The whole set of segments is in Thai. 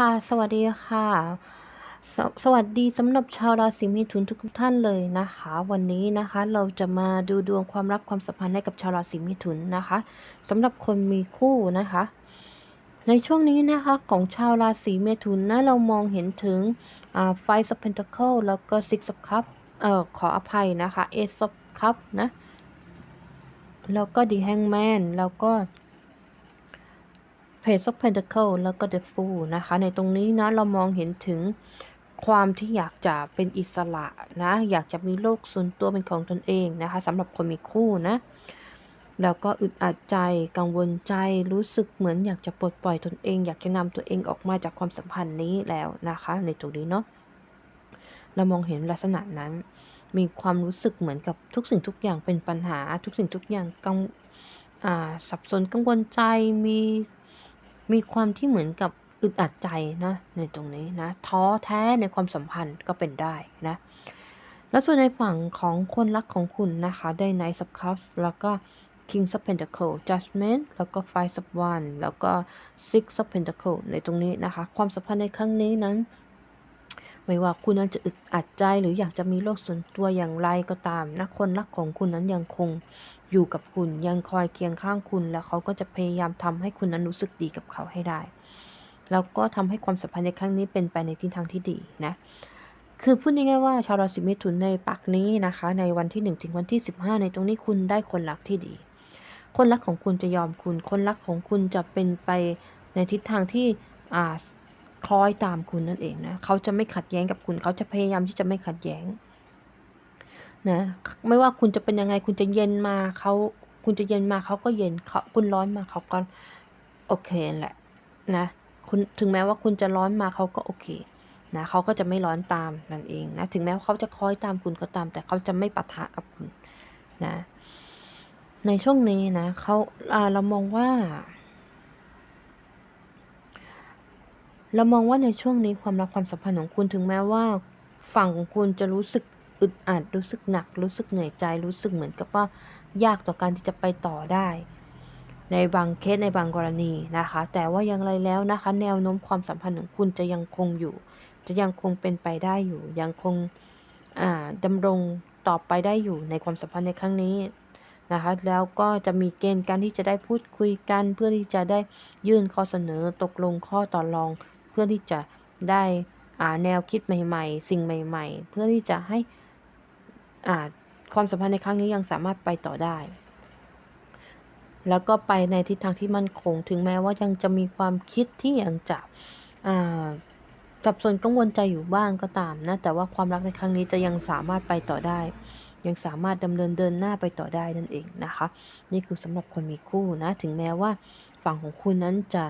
ค่ะ สวัสดีค่ะสสวัสดีสำหรับชาวราศีมิถุนทุกๆท่านเลยนะคะ วันนี้นะคะเราจะมาดูดวงความรักความสัมพันธ์ให้กับชาวราศีมิถุนนะคะสำหรับคนมีคู่นะคะ ในช่วงนี้นะคะของชาวราศีเมถุนนะเรามองเห็นถึงไฟส์ of Pentacle แล้วก็ Six of Cup เอ่อขออภัยนะคะ Ace of Cup นะ แล้วก็ The Hangman แล้วก็ Page of Pentacle แล้วก็ The Fool นะคะ ในตรงนี้นะเรามองเห็นถึงความที่อยากจะเป็นอิสระนะ อยากจะมีโลกส่วนตัวเป็นของตนเองนะคะสำหรับคนมีคู่นะ แล้วก็อึดอัดใจกังวลใจรู้สึกเหมือนอยากจะปลดปล่อยตนเอง อยากจะนำตัวเองออกมาจากความสัมพันธ์นี้แล้วนะคะ ในตรงนี้เนาะเรามองเห็นลักษณะนั้น มีความรู้สึกเหมือนกับทุกสิ่งทุกอย่างเป็นปัญหา ทุกสิ่งทุกอย่างกังสับสนกังวลใจมี มีความที่เหมือนกับอึดอัดใจนะในตรงนี้นะท้อแท้ในความสัมพันธ์ก็เป็นได้นะแล้วส่วนในฝั่งของคนรักของคุณนะคะได้ Knight of Cups แล้วก็ King of Pentacle Judgment แล้วก็ Five of One แล้วก็ Six of Pentacle ในตรงนี้นะคะ ความสัมพันธ์ในครั้งนี้นั้น ไม่ว่าคุณนั้นจะอึดอัดใจหรืออยากจะมีโลกส่วนตัวอย่างไรก็ตามนะคนรักของคุณนั้นยังคงอยู่กับคุณยังคอยเคียงข้างคุณ แล้วเขาก็จะพยายามทำให้คุณนั้นรู้สึกดีกับเขาให้ได้ แล้วก็ทำให้ความสัมพันธ์ในครั้งนี้เป็นไปในทิศทางที่ดีนะ คือพูดง่ายๆว่าชาวราศีเมถุนในปักนี้นะคะ ในวันที่ 1 ถึงวันที่ 15 ในตรงนี้คุณได้คนรักที่ดี คนรักของคุณจะยอมคุณ คนรักของคุณจะเป็นไปในทิศทางที่อ่า คล้อยตามคุณนั่นเองนะเขาจะไม่ขัดแย้งกับคุณ เขาจะพยายามที่จะไม่ขัดแย้งนะไม่ว่าคุณจะเป็นยังไง คุณจะเย็นมาเขาคุณจะเย็นมาเขาก็เย็นเขาคุณร้อนมาเขาก็โอเคแหละนะคุณถึงแม้ว่าคุณจะร้อนมาเขาก็โอเคนะเขาก็จะไม่ร้อนตามนั่นเองนะถึงแม้ว่าเขาจะคอยตามคุณก็ตาม แต่เขาจะไม่ปะทะกับคุณนะในช่วงนี้นะเขาเรามองว่า เรามองว่าในช่วงนี้ความรักความสัมพันธ์ของคุณถึงแม้ว่าฝั่งของคุณจะรู้สึกอึดอัดรู้สึกหนัก รู้สึกเหนื่อยใจ รู้สึกเหมือนกับว่ายากต่อการที่จะไปต่อได้ ในบางเคสในบางกรณีนะคะ แต่ว่าอย่างไรแล้วนะคะ แนวโน้มความสัมพันธ์ของคุณจะยังคงอยู่ จะยังคงเป็นไปได้อยู่ ยังคงดำรงต่อไปได้อยู่ในความสัมพันธ์ในครั้งนี้นะคะแล้วก็จะมีเกณฑ์การที่จะได้พูดคุยกัน เพื่อที่จะได้ยื่นข้อเสนอตกลงข้อต่อรอง เพื่อที่จะได้แนวคิดใหม่ ๆ สิ่งใหม่ ๆ เพื่อที่จะให้ความสัมพันธ์ในครั้งนี้ยังสามารถไปต่อได้ แล้วก็ไปในทิศทางที่มั่นคง ถึงแม้ว่ายังจะมีความคิดที่ยังจะสับสนกังวลใจอยู่บ้างก็ตามนะ แต่ว่าความรักในครั้งนี้จะยังสามารถไปต่อได้ ยังสามารถดำเนินเดินหน้าไปต่อได้นั่นเองนะคะ นี่คือสำหรับคนมีคู่นะ ถึงแม้ว่าฝั่งของคุณนั้นจะ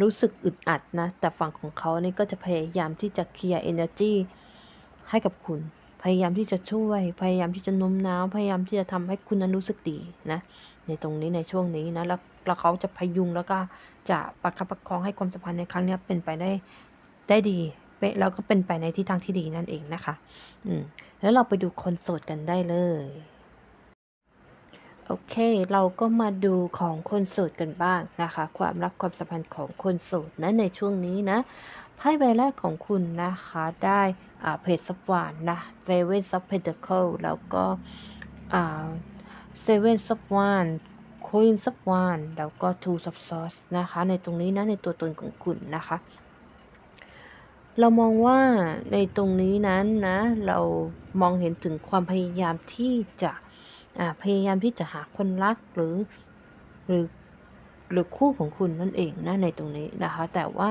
รู้สึกอึดอัดนะ แต่ฝั่งของเขานี่ก็จะพยายามที่จะเคลียร์ energy ให้กับคุณ พยายามที่จะช่วย พยายามที่จะโน้มน้าว พยายามที่จะทำให้คุณนั้นรู้สึกดีนะ ในตรงนี้ในช่วงนี้นะ แล้วแล้วเขาจะพยุงแล้วก็จะประคับประคองให้ความสัมพันธ์ในครั้งนี้เป็นไปได้ได้ดีเป๊ะแล้วก็เป็นไปในทิศทางที่ดีนั่นเองนะคะ อืม แล้วเราไปดูคนโสดกันได้เลย โอเค เราก็มาดูของคนโสดกันบ้างนะคะ ความรักความสัมพันธ์ของคนโสดนะในช่วงนี้นะไพ่ใบแรกของคุณนะคะได้เพจสับวานนะเซเว่นซับเพนเดเคิลแล้วก็เซเว่นซับวานควีนซับวานแล้วก็ทูซับซอสนะคะในตรงนี้นะในตัวตนของคุณนะคะ เรามองว่าในตรงนี้นั้นนะ เรามองเห็นถึงความพยายามที่จะ พยายามที่จะหาคนรักหรือหรือหรือคู่ของคุณนั่นเองนะในตรงนี้นะคะ แต่ว่า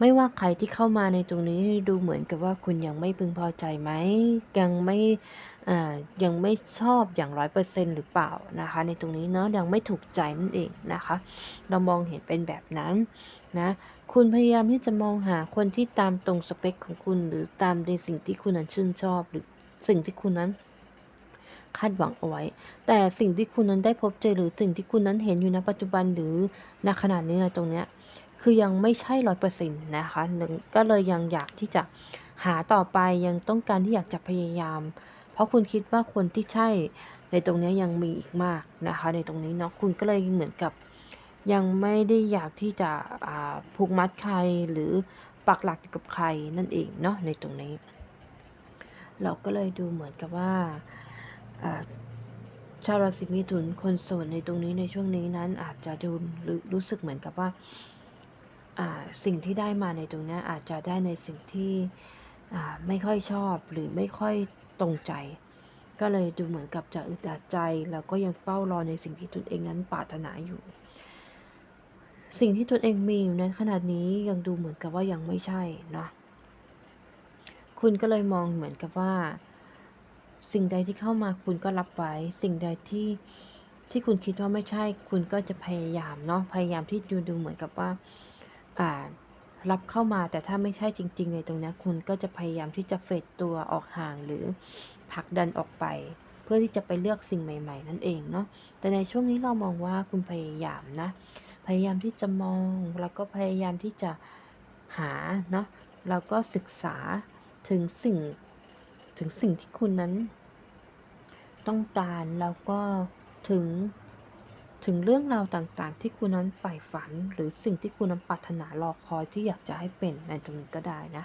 ไม่ว่าใครที่เข้ามาในตรงนี้ดูเหมือนกับว่าคุณยังไม่พึงพอใจไหมยังไม่ยังไม่ชอบอย่างร้อยเปอร์เซ็นต์หรือเปล่านะคะ ในตรงนี้เนาะยังไม่ถูกใจนั่นเองนะคะ เรามองเห็นเป็นแบบนั้นนะคุณพยายามที่จะมองหาคนที่ตามตรงสเปคของคุณ หรือตามในสิ่งที่คุณนั้นชื่นชอบหรือสิ่งที่คุณนั้น คาดหวังเอาไว้ แต่สิ่งที่คุณนั้นได้พบเจอหรือสิ่งที่คุณนั้นเห็นอยู่ณปัจจุบันหรือณขณะนี้ในตรงเนี้ยคือยังไม่ใช่ร้อยเปอร์เซ็นต์นะคะก็เลยยังอยากที่จะหาต่อไปยังต้องการที่อยากจะพยายาม เพราะคุณคิดว่าคนที่ใช่ในตรงนี้ยังมีอีกมากนะคะ ในตรงนี้เนาะคุณก็เลยเหมือนกับยังไม่ได้อยากที่จะผูกมัดใครหรือปักหลักอยู่กับใครนั่นเองเนาะในตรงนี้ เราก็เลยดูเหมือนกับว่า ชาวราศีมิถุนคนโสดในตรงนี้ในช่วงนี้นั้น อาจจะดูหรือรู้สึกเหมือนกับว่าสิ่งที่ได้มาในตรงนี้อาจจะได้ในสิ่งที่ไม่ค่อยชอบหรือไม่ค่อยตรงใจ ก็เลยดูเหมือนกับจะอึดอัดใจ แล้วก็ยังเฝ้ารอในสิ่งที่ตนเองนั้นปรารถนาอยู่ สิ่งที่ตนเองมีอยู่นั้นขนาดนี้ยังดูเหมือนกับว่ายังไม่ใช่นะคุณก็เลยมองเหมือนกับว่า สิ่งใดที่เข้ามาคุณก็รับไว้ สิ่งใดที่ที่คุณคิดว่าไม่ใช่ คุณก็จะพยายามเนาะ พยายามที่ดูดูเหมือนกับว่า อ่า รับเข้ามา แต่ถ้าไม่ใช่จริง ๆ ในตรงนี้คุณก็จะพยายามที่จะเฟดตัวออกห่างหรือผลักดันออกไป เพื่อที่จะไปเลือกสิ่งใหม่ ๆ นั่นเองเนาะ แต่ในช่วงนี้เรามองว่าคุณพยายามนะ พยายามที่จะมอง แล้วก็พยายามที่จะหา เนาะ แล้วก็ศึกษาถึงสิ่ง ถึงสิ่งที่คุณนั้น ต้องการแล้วก็ถึงถึงเรื่องราวต่างๆ ที่คุณนั้นใฝ่ฝัน หรือสิ่งที่คุณนั้นปรารถนารอคอยที่อยากจะให้เป็นในตรงนี้ก็ได้นะ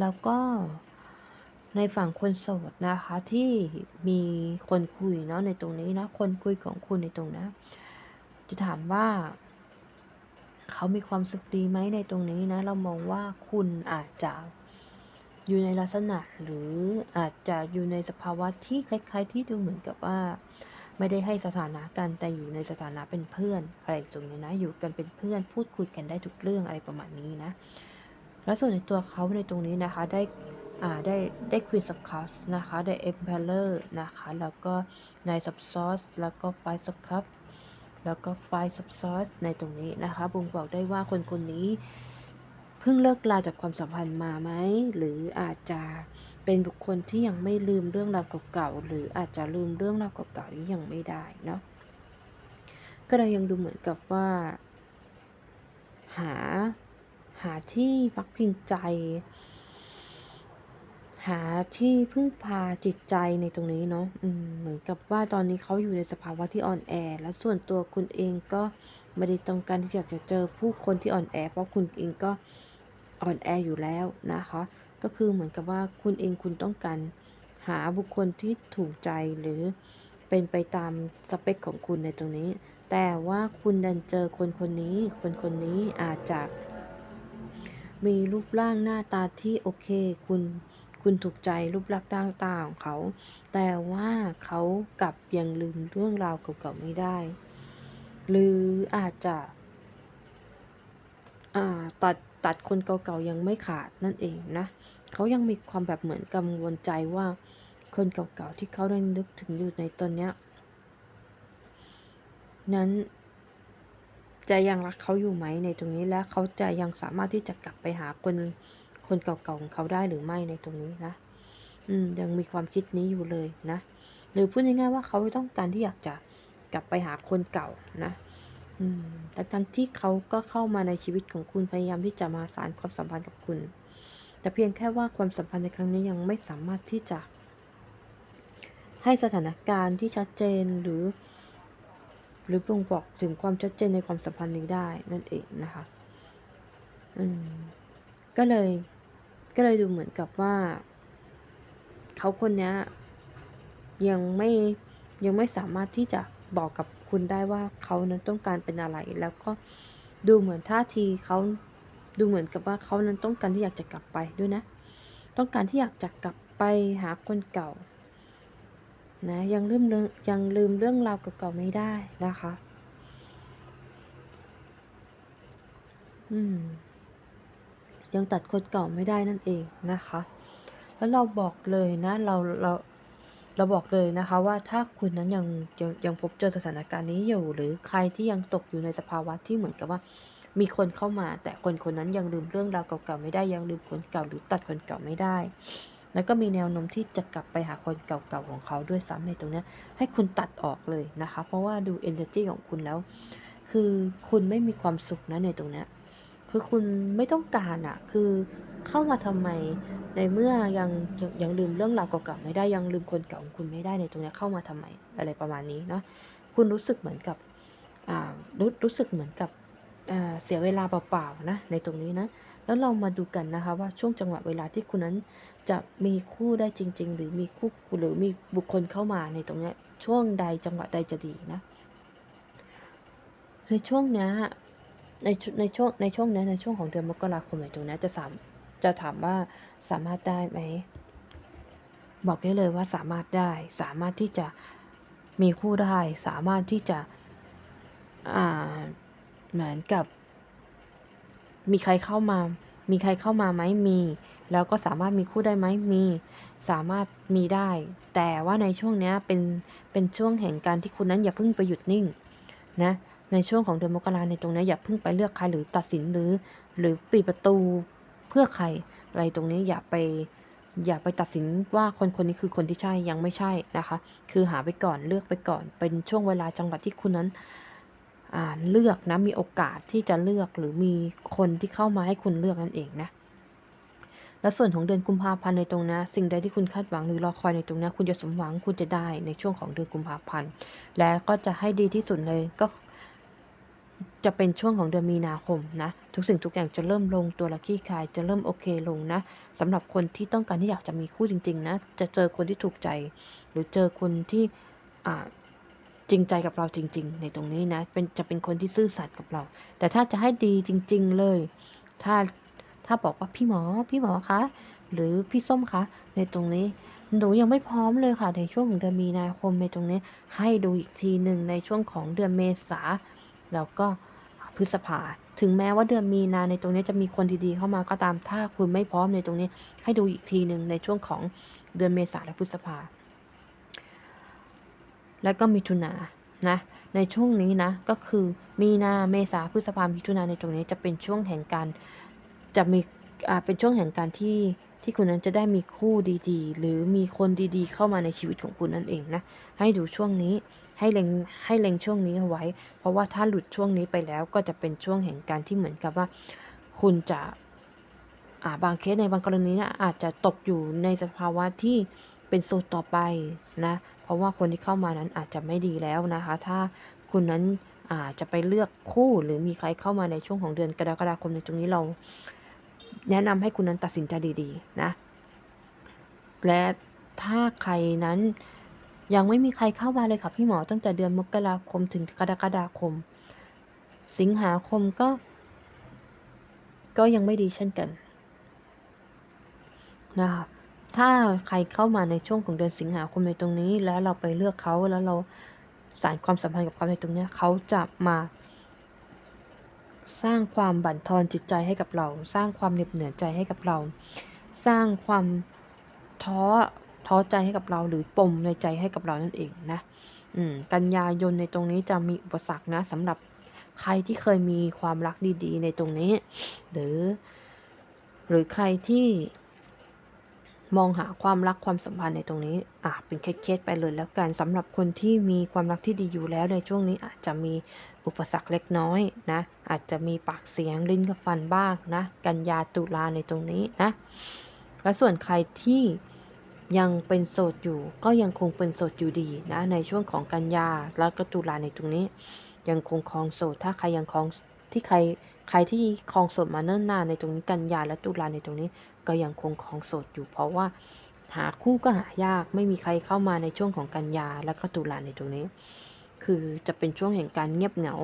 แล้วก็ในฝั่งคนโสดนะคะที่มีคนคุยเนาะในตรงนี้นะคนคุยของคุณในตรงนะจะถามว่า เขามีความสุขดีไหมในตรงนี้นะ เรามองว่าคุณอาจจะ อยู่ในลักษณะหรืออาจจะอยู่ในสภาวะที่คล้ายๆ ที่ดูเหมือนกับว่า ไม่ได้ให้สถานะกันแต่อยู่ในสถานะเป็นเพื่อนอะไรตรงนี้นะอยู่กันเป็นเพื่อนพูดคุยกันได้ทุกเรื่องอะไรประมาณนี้นะแล้วส่วนในตัวเขาในตรงนี้นะคะได้อ่าได้ได้ Queen of Cups นะคะได้ Emperor นะคะแล้วก็ Knight of Swords แล้วก็ Five of Cups แล้วก็ Five of Swords ในตรงนี้นะคะบ่งบอกได้ว่าคนคนนี้ พิ่งเลิกลาจากความสัมพันธ์มาไหม หรืออาจจะเป็นบุคคลที่ยังไม่ลืมเรื่องราวเก่าๆ หรืออาจจะลืมเรื่องราวเก่าๆนี้ยังไม่ได้เนาะ ก็เลยยังดูเหมือนกับว่า หาหาที่พักพิงใจ หาที่พึ่งพาจิตใจในตรงนี้เนาะเหมือนกับว่าตอนนี้เขาอยู่ในสภาวะที่อ่อนแอ และส่วนตัวคุณเองก็ไม่ได้ต้องการที่อยากจะเจอผู้คนที่อ่อนแอ เพราะคุณเองก็ อ่อนแออยู่แล้วนะคะ ก็คือเหมือนกับว่าคุณเองคุณต้องการหาบุคคลที่ถูกใจหรือเป็นไปตามสเปคของคุณในตรงนี้ แต่ว่าคุณดันเจอคนคนนี้ คนคนนี้อาจจะมีรูปร่างหน้าตาที่โอเค คุณคุณถูกใจรูปลักษณ์หน้าตาของเขา แต่ว่าเขากลับยังลืมเรื่องราวเก่าๆไม่ได้ หรืออาจจะตัด ตัดคนเก่าๆยังไม่ขาดนั่นเองนะเขายังมีความแบบเหมือนกังวลใจว่า คนเก่าๆที่เขาได้นึกถึงอยู่ในตอนเนี้ยนั้นจะยังรักเขาอยู่ไหมในตรงนี้และเขาจะยังสามารถที่จะกลับไปหาคนคนเก่าๆของเขาได้หรือไม่ในตรงนี้นะ อืม ยังมีความคิดนี้อยู่เลยนะ หรือพูดง่ายๆว่าเขาต้องการที่อยากจะกลับไปหาคนเก่านะ อืมแต่ทันที่เขาก็เข้ามาในชีวิตของคุณพยายามที่จะมาสารความสัมพันธ์กับคุณ แต่เพียงแค่ว่าความสัมพันธ์ในครั้งนี้ยังไม่สามารถที่จะ ให้สถานการณ์ที่ชัดเจนหรือ หรือบ่งบอกถึงความชัดเจนในความสัมพันธ์นี้ได้นั่นเองนะคะ อืม ก็เลย ก็เลยดูเหมือนกับว่า เขาคนนี้ยังไม่ยังไม่สามารถที่จะ บอกกับคุณได้ว่าเขานั้นต้องการเป็นอะไร แล้วก็ดูเหมือนท่าทีเขาดูเหมือนกับว่าเขานั้นต้องการที่อยากจะกลับไปด้วยนะ ต้องการที่อยากจะกลับไปหาคนเก่า นะยังลืมเรื่องยังลืมเรื่องราวเก่าๆไม่ได้นะคะ อืม ยังตัดคนเก่าไม่ได้นั่นเองนะคะ แล้วเราบอกเลยนะ เราเรา เราบอกเลยนะคะว่าถ้าคุณนั้นยังยังยังพบเจอสถานการณ์นี้อยู่ หรือใครที่ยังตกอยู่ในสภาวะที่เหมือนกับว่ามีคนเข้ามา แต่คนคนนั้นยังลืมเรื่องราวเก่าๆไม่ได้ยังลืมคนเก่าหรือตัดคนเก่าไม่ได้ แล้วก็มีแนวโน้มที่จะกลับไปหาคนเก่าๆของเขาด้วยซ้ำในตรงนี้ให้คุณตัดออกเลยนะคะ เพราะว่าดู energy ของคุณแล้ว คือคุณไม่มีความสุขนะในตรงนี้คือคุณไม่ต้องการอะคือ เข้ามาทำไม ในเมื่อยังยังยังลืมเรื่องราวเก่าๆไม่ได้ยังลืมคนเก่าของคุณไม่ได้ในตรงนี้เข้ามาทำไมอะไรประมาณนี้เนาะคุณรู้สึกเหมือนกับรู้รู้สึกเหมือนกับเสียเวลาเปล่าๆนะในตรงนี้นะแล้วเรามาดูกันนะคะว่าช่วงจังหวะเวลาที่คุณนั้นจะมีคู่ได้จริง ๆ หรือมีคู่หรือมีบุคคลเข้ามาในตรงนี้ช่วงใดจังหวะใดจะดีนะในช่วงนี้ในชุในช่วงในช่วงนี้ในช่วงของเดือนมกราคมในตรงนี้จะสาม จะถามว่าสามารถได้ไหม บอกได้เลยว่าสามารถได้ สามารถที่จะมีคู่ได้ สามารถที่จะอ่าเหมือนกับ มีใครเข้ามา มีใครเข้ามาไหมมี แล้วก็สามารถมีคู่ได้ไหมมี สามารถมีได้ แต่ว่าในช่วงนี้เป็นเป็นช่วงแห่งการที่คุณนั้นอย่าเพิ่งไปหยุดนิ่งนะในช่วงของเดือนมกราในตรงนี้อย่าเพิ่งไปเลือกใครหรือตัดสินหรือ หรือปิดประตู เพื่อใครอะไรตรงนี้อย่าไปอย่าไปตัดสินว่าคนคนนี้คือคนที่ใช่ยังไม่ใช่นะคะ คือหาไปก่อนเลือกไปก่อน เป็นช่วงเวลาจังหวะที่คุณนั้นเลือกนะมีโอกาสที่จะเลือกหรือมีคนที่เข้ามาให้คุณเลือกนั่นเองนะและส่วนของเดือนกุมภาพันธ์ในตรงนี้สิ่งใดที่คุณคาดหวังหรือรอคอยในตรงนี้คุณจะสมหวังคุณจะได้ในช่วงของเดือนกุมภาพันธ์และก็จะให้ดีที่สุดเลยก็ จะเป็นช่วงของเดือนมีนาคมนะ ทุกสิ่งทุกอย่างจะเริ่มลงตัวละคลี่คาย จะเริ่มโอเคลงนะสำหรับคนที่ต้องการที่อยากจะมีคู่จริง ๆ นะ จะเจอคนที่ถูกใจ หรือเจอคนที่จริงใจกับเราจริง ๆ ในตรงนี้นะเป็นจะเป็นคนที่ซื่อสัตย์กับเรา แต่ถ้าจะให้ดีจริง ๆ เลย ถ้าถ้าบอกว่าพี่หมอพี่หมอคะหรือพี่ส้มคะในตรงนี้หนูยังไม่พร้อมเลยค่ะในช่วงของเดือนมีนาคมในตรงนี้ ให้ดูอีกทีหนึ่งในช่วงของเดือนเมษา แล้วก็พฤษภา ถึงแม้ว่าเดือนมีนาในตรงนี้จะมีคนดีๆเข้ามาก็ตามถ้าคุณไม่พร้อมในตรงนี้ ให้ดูอีกทีหนึ่งในช่วงของเดือนเมษาและพฤษภา แล้วก็มิถุนานะในช่วงนี้นะก็คือมีนาเมษาพฤษภามิถุนาในตรงนี้จะเป็นช่วงแห่งการจะมีอ่าเป็นช่วงแห่งการที่ที่คุณนั้นจะได้มีคู่ดีๆ หรือมีคนดีๆ เข้ามาในชีวิตของคุณนั่นเองนะให้ดูช่วงนี้ ให้เล็งให้เล็งช่วงนี้เอาไว้ เพราะว่าถ้าหลุดช่วงนี้ไปแล้วก็จะเป็นช่วงแห่งการที่เหมือนกับว่า คุณจะอ่าบางเคสในบางกรณีนะอาจจะตกอยู่ในสภาวะที่เป็นโซนต่อไปนะ เพราะว่าคนที่เข้ามานั้นอาจจะไม่ดีแล้วนะคะ ถ้าคุณนั้นอาจจะไปเลือกคู่หรือมีใครเข้ามาในช่วงของเดือนกรกฎาคมในตรงนี้เรา แนะนำให้คุณนั้นตัดสินใจดีๆนะ และถ้าใครนั้น ยังไม่มีใครเข้ามาเลยค่ะพี่หมอตั้งแต่เดือนมกราคมถึงกรกฎาคม สิงหาคมก็ ก็ยังไม่ดีเช่นกันนะคะถ้าใครเข้ามาในช่วงของเดือนสิงหาคมในตรงนี้ แล้วเราไปเลือกเขาแล้วเราสานความสัมพันธ์กับเขาในตรงนี้เขาจะมา สร้างความบั่นทอนจิตใจให้กับเรา สร้างความเหน็บเหนื่อยใจให้กับเรา สร้างความท้อ ท้อใจให้กับเราหรือปมในใจให้กับเรานั่นเองนะอืมกันยายนในตรงนี้จะมีอุปสรรคนะสำหรับใครที่เคยมีความรักดีๆ ในตรงนี้ หรือ หรือใครที่มองหาความรักความสัมพันธ์ในตรงนี้ อะ เป็นเคสๆไปเลยแล้วกันสำหรับคนที่มีความรักที่ดีอยู่แล้วในช่วงนี้อาจจะมีอุปสรรคเล็กน้อยนะ อาจจะมีปากเสียงลิ้นกับฟันบ้างนะ กันยาตุลาในตรงนี้นะ และส่วนใครที่ ยังเป็นโสดอยู่ ก็ยังคงเป็นโสดอยู่ดีนะในช่วงของกันยาแล้วก็ตุลาในตรงนี้ ยังคงคลองโสดถ้าใครยังคลองที่ใครใครที่คลองโสดมาเนิ่นนานในตรงนี้กันยาและตุลาในตรงนี้ ก็ยังคงคลองโสดอยู่ เพราะว่าหาคู่ก็หายากไม่มีใครเข้ามาในช่วงของกันยาและก็ตุลาในตรงนี้ คือจะเป็นช่วงแห่งการเงียบเหงา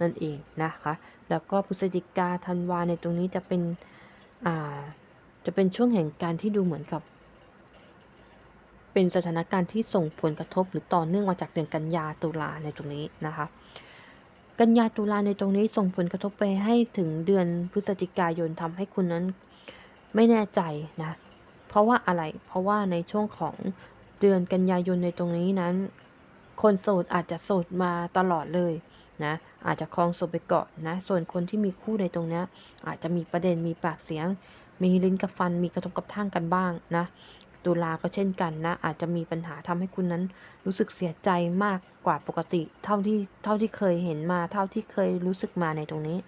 นั่นเองนะคะ แล้วก็พฤศจิกาธันวาในตรงนี้จะเป็นอ่าจะเป็นช่วงแห่งการที่ดูเหมือนกับ เป็นสถานการณ์ที่ส่งผลกระทบหรือต่อเนื่องมาจากเดือนกันยาตุลาในตรงนี้นะคะ กันยาตุลาในตรงนี้ส่งผลกระทบไปให้ถึงเดือนพฤศจิกายนทำให้คุณนั้นไม่แน่ใจนะ เพราะว่าอะไร เพราะว่าในช่วงของเดือนกันยายนในตรงนี้นั้น คนโสดอาจจะโสดมาตลอดเลยนะอาจจะคลองโสดไปก่อนนะ ส่วนคนที่มีคู่ในตรงนี้อาจจะมีประเด็นมีปากเสียง มีลิ้นกับฟันมีกระทบกับท่างกันบ้างนะ ตุลาก็เช่นกันนะ อาจจะมีปัญหาทำให้คุณนั้นรู้สึกเสียใจมากกว่าปกติ เท่าที่เท่าที่เคยเห็นมา เท่าที่เคยรู้สึกมาในตรงนี้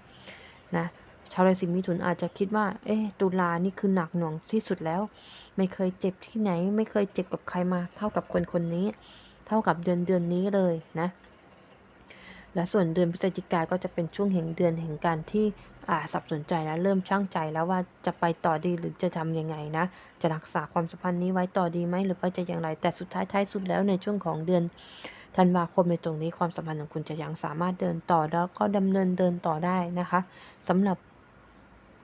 นะชาวราศีมิถุนอาจจะคิดว่า เอ๊ตุลานี่คือหนักหน่วงที่สุดแล้ว ไม่เคยเจ็บที่ไหน ไม่เคยเจ็บกับใครมาเท่ากับคนคนนี้ เท่ากับเดือนเดือนนี้เลยนะและส่วนเดือนพฤศจิกาก็จะเป็นช่วงแห่งเดือนแห่งการที่ อ่าสับสนใจแล้วเริ่มช่างใจแล้วว่าจะไปต่อดีหรือจะทำยังไงนะ จะรักษาความสัมพันธ์นี้ไว้ต่อดีไหมหรือว่าจะอย่างไร แต่สุดท้ายท้ายสุดแล้วในช่วงของเดือนธันวาคมในตรงนี้ความสัมพันธ์ของคุณจะยังสามารถเดินต่อแล้วก็ดำเนินเดินต่อได้นะคะสำหรับ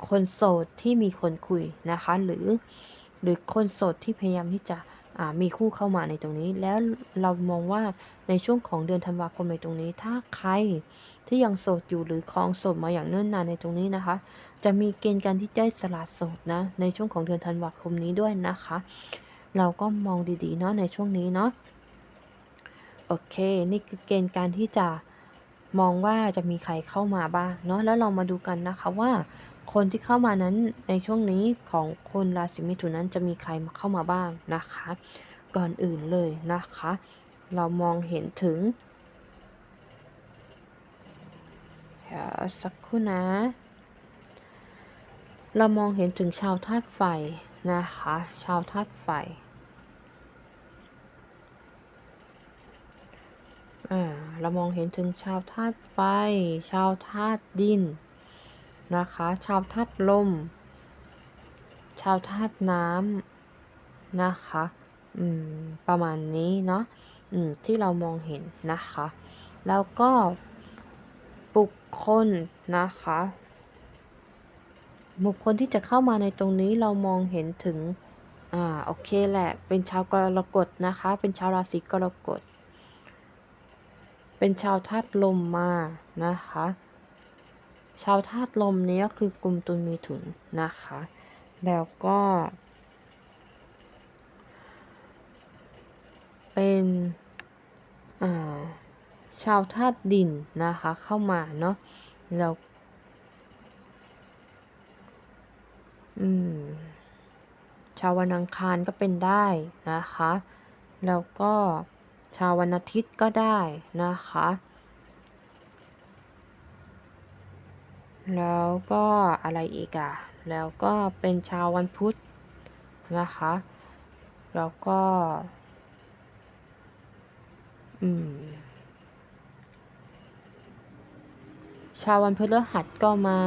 คนโสดที่มีคนคุยนะคะ หรือ หรือคนโสดที่พยายามที่จะ มีคู่เข้ามาในตรงนี้ แล้วเรามองว่าในช่วงของเดือนธันวาคมในตรงนี้ ถ้าใครที่ยังโสดอยู่หรือคลองโสดมาอย่างเนิ่นนานในตรงนี้นะคะ จะมีเกณฑ์การที่ได้สละโสดนะ ในช่วงของเดือนธันวาคมนี้ด้วยนะคะ เราก็มองดีๆเนาะในช่วงนี้เนาะโอเค นี่คือเกณฑ์การที่จะมองว่าจะมีใครเข้ามาบ้างเนาะแล้วเรามาดูกันนะคะว่า คนที่เข้ามานั้นในช่วงนี้ของคนราศีมิถุนนั้นจะมีใครมาเข้ามาบ้างนะคะ ก่อนอื่นเลยนะคะ เรามองเห็นถึงสักครู่นะ เรามองเห็นถึงชาวธาตุไฟนะคะ ชาวธาตุไฟเรามองเห็นถึงชาวธาตุไฟ ชาวธาตุดิน นะคะ ชาวธาตุลม ชาวธาตุน้ำนะคะ อืม ประมาณนี้เนาะ อืม ที่เรามองเห็นนะคะ แล้วก็บุคคลนะคะ บุคคลที่จะเข้ามาในตรงนี้เรามองเห็นถึง อ่า โอเคแหละ เป็นชาวกรกฎนะคะ เป็นชาวราศีกรกฎ เป็นชาวธาตุลมมานะคะ ชาวธาตุลมนี้ก็คือกลุ่มตุลมีถุนนะคะ แล้วก็ เป็นชาวธาตุดินนะคะ เข้ามาเนาะแล้วชาววันอังคารก็เป็นได้นะคะ แล้วก็ชาววันอาทิตย์ก็ได้นะคะ แล้วก็อะไรอีกอะแล้วก็เป็นชาววันพุธนะคะ แล้วก็ อืม ชาววันพฤหัสก็มา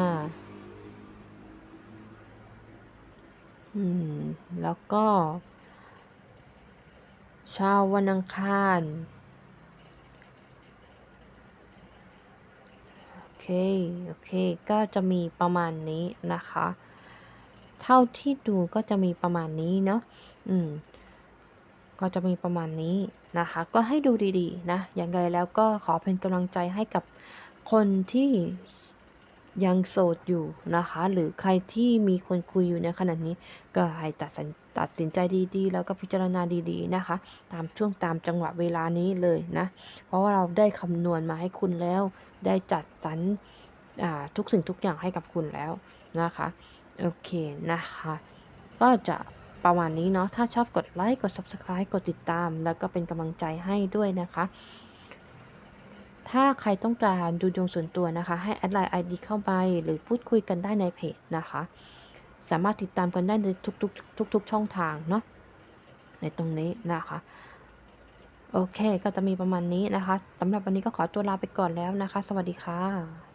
อืม แล้วก็ ชาววันอังคาร เค โอเค ก็จะมีประมาณนี้นะคะ เท่าที่ดูก็จะมีประมาณนี้เนาะ อืม ก็จะมีประมาณนี้นะคะ ก็ให้ดูดีๆ นะ อย่างไรแล้วก็ขอเป็นกำลังใจให้กับคนที่ยังโสดอยู่นะคะ หรือใครที่มีคนคุยอยู่ในขณะนี้ก็ให้ตัดสิน ตัดสินใจดีๆ แล้วก็พิจารณาดีๆนะคะ ตามช่วงตามจังหวะเวลานี้เลยนะ เพราะว่าเราได้คำนวณมาให้คุณแล้ว ได้จัดสรรทุกสิ่งทุกอย่างให้กับคุณแล้วนะคะ โอเคนะคะ ก็จะประมาณนี้เนาะ ถ้าชอบกดไลค์ กด Subscribe กดติดตาม แล้วก็เป็นกำลังใจให้ด้วยนะคะ ถ้าใครต้องการดูดวงส่วนตัวนะคะ ให้แอดไลน์ ID เข้าไป หรือพูดคุยกันได้ในเพจนะคะ สามารถติดตามกันได้ในทุกๆทุกๆช่องทางเนาะในตรงนี้นะคะโอเค ก็จะมีประมาณนี้นะคะสำหรับวันนี้ก็ขอตัวลาไปก่อนแล้วนะคะ สวัสดีค่ะ